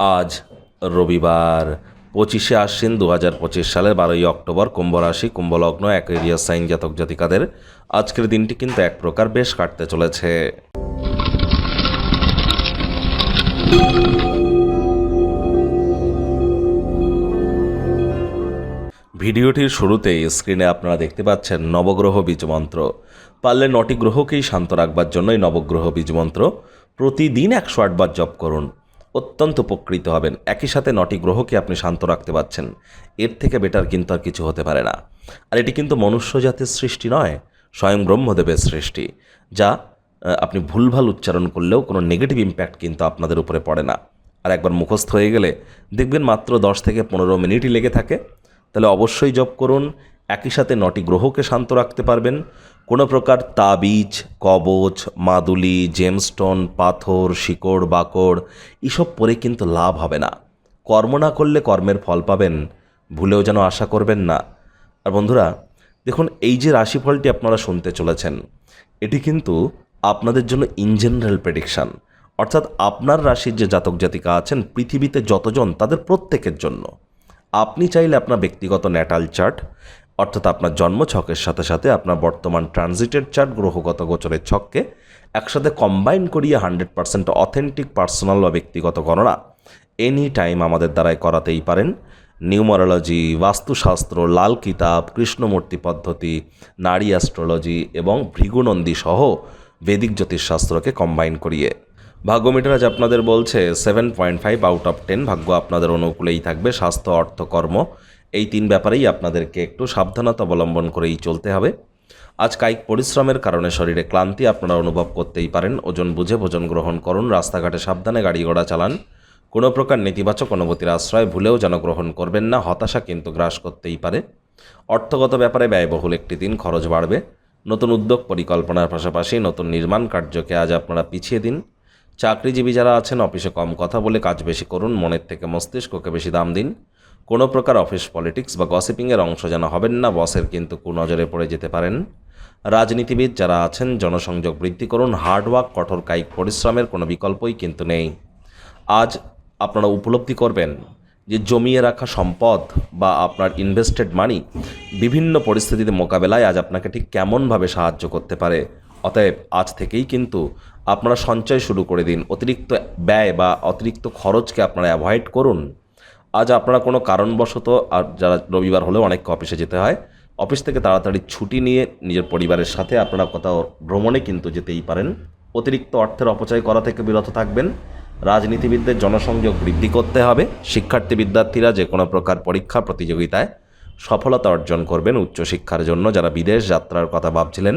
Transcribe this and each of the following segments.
আজ রবিবার, পঁচিশে আশ্বিন দু হাজার পঁচিশ সালের বারোই অক্টোবর, কুম্ভ রাশি কুম্ভলগ্ন অ্যাকুয়ারিয়াস সাইন জাতক জাতিকাদের আজকের দিনটি কিন্তু এক প্রকার বেশ কাটতে চলেছে। ভিডিওটির শুরুতেই স্ক্রিনে আপনারা দেখতে পাচ্ছেন নবগ্রহ বীজমন্ত্র। পারলে নটি গ্রহকেই শান্ত রাখবার জন্যই নবগ্রহ বীজমন্ত্র প্রতিদিন একশো আটবার জপ করুন। অত্যন্ত উপকৃত হবেন। একই সাথে নটি গ্রহকে আপনি শান্ত রাখতে পারছেন। এর থেকে বেটার কিন্তু আর কিছু হতে পারে না। আর এটি কিন্তু মনুষ্য জাতির সৃষ্টি নয়, স্বয়ং ব্রহ্মদেবের সৃষ্টি, যা আপনি ভুলভাল উচ্চারণ করলেও কোনো নেগেটিভ ইম্প্যাক্ট কিন্তু আপনাদের উপরে পড়ে না। আর একবার মুখস্থ হয়ে গেলে দেখবেন মাত্র দশ থেকে পনেরো মিনিটই লেগে থাকে। তাহলে অবশ্যই জপ করুন একই সাথে নটি গ্রহকে শান্ত রাখতে পারবেন। কোনো প্রকার তাবিজ, কবচ, মাদুলি জেমস্টোন পাথর, শিকড়, বাকড়, এসব পরে কিন্তু লাভ হবে না। কর্ম না করলে কর্মের ফল পাবেন, ভুলেও যেন আশা করবেন না। আর বন্ধুরা, দেখুন, এই যে রাশিফলটি আপনারা শুনতে চলেছেন, এটি কিন্তু আপনাদের জন্য ইন জেনারেল প্রেডিকশান অর্থাৎ আপনার রাশির যে জাতক জাতিকা আছেন, পৃথিবীতে যতজন, তাদের প্রত্যেকের জন্য। আপনি চাইলে আপনার ব্যক্তিগত ন্যাটাল চার্ট অর্থাৎ আপনার জন্ম ছকের সাথে সাথে আপনার বর্তমান ট্রানজিটের চার্ট গ্রহগত গোচরের ছককে একসাথে কম্বাইন করিয়ে হান্ড্রেড পার্সেন্ট অথেন্টিক পার্সোনাল বা ব্যক্তিগত গণনা এনি টাইম আমাদের দ্বারাই করাতেই পারেন। নিউমারোলজি বাস্তুশাস্ত্র, লাল কিতাব, কৃষ্ণমূর্তি পদ্ধতি, নারী অ্যাস্ট্রোলজি এবং ভৃগুনন্দী সহ বেদিক জ্যোতিষশাস্ত্রকে কম্বাইন করিয়ে ভাগ্যমিটার আজ আপনাদের বলছে seven point five out of ten ভাগ্য আপনাদের অনুকূলেই থাকবে, স্বাস্থ্য, অর্থ, কর্ম। এই তিন ব্যাপারেই আপনাদেরকে একটু সাবধানতা অবলম্বন করেই চলতে হবে। আজ কায়িক পরিশ্রমের কারণে শরীরে ক্লান্তি আপনারা অনুভব করতেই পারেন। ওজন বুঝে ভোজন গ্রহণ করুন, রাস্তাঘাটে সাবধানে গাড়ি ঘোড়া চালান। কোনো প্রকার নেতিবাচক অনুভূতির আশ্রয় ভুলেও যেন গ্রহণ করবেন না, হতাশা কিন্তু গ্রাস করতেই পারে। অর্থগত ব্যাপারে ব্যয়বহুল একটি দিন, খরচ বাড়বে। নতুন উদ্যোগ, পরিকল্পনার পাশাপাশি নতুন নির্মাণ কার্যকে আজ আপনারা পিছিয়ে দিন। চাকরিজীবী যারা আছেন, অফিসে কম কথা বলে কাজ বেশি করুন, মনের থেকে মস্তিষ্ককে বেশি দাম দিন। কোনো প্রকার অফিস পলিটিক্স বা গসিপিংয়ের অংশ যেন হবেন না, বসের কিন্তু কুনজরে পড়ে যেতে পারেন। রাজনীতিবিদ যারা আছেন, জনসংযোগ বৃদ্ধি করুন হার্ডওয়ার্ক কঠোর কায়িক পরিশ্রমের কোনো বিকল্পই কিন্তু নেই। আজ আপনারা উপলব্ধি করবেন যে জমিয়ে রাখা সম্পদ বা আপনার ইনভেস্টেড মানি বিভিন্ন পরিস্থিতিতে মোকাবেলায় আজ আপনাকে ঠিক কেমনভাবে সাহায্য করতে পারে। অতএব আজ থেকেই কিন্তু আপনারা সঞ্চয় শুরু করে দিন। অতিরিক্ত ব্যয় বা অতিরিক্ত খরচকে আপনারা অ্যাভয়েড করুন। আজ আপনারা কোনো কারণবশত আর যারা রবিবার হলেও অনেককে অফিসে যেতে হয়, অফিস থেকে তাড়াতাড়ি ছুটি নিয়ে নিজের পরিবারের সাথে আপনারা কোথাও ভ্রমণে কিন্তু যেতেই পারেন। অতিরিক্ত অর্থের অপচয় করা থেকে বিরত থাকবেন। রাজনীতিবিদদের জনসংযোগ বৃদ্ধি করতে হবে। শিক্ষার্থী বিদ্যার্থীরা যে কোনো প্রকার পরীক্ষা, প্রতিযোগিতায় সফলতা অর্জন করবেন উচ্চশিক্ষার জন্য। যারা বিদেশ যাত্রার কথা ভাবছিলেন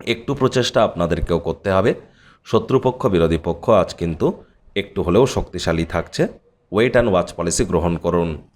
একটু প্রচেষ্টা আপনাদেরকেও করতে হবে। শত্রুপক্ষ, বিরোধী পক্ষ আজ কিন্তু একটু হলেও শক্তিশালী থাকছে। ওয়েট অ্যান্ড ওয়াচ পলিসি গ্রহণ করুন।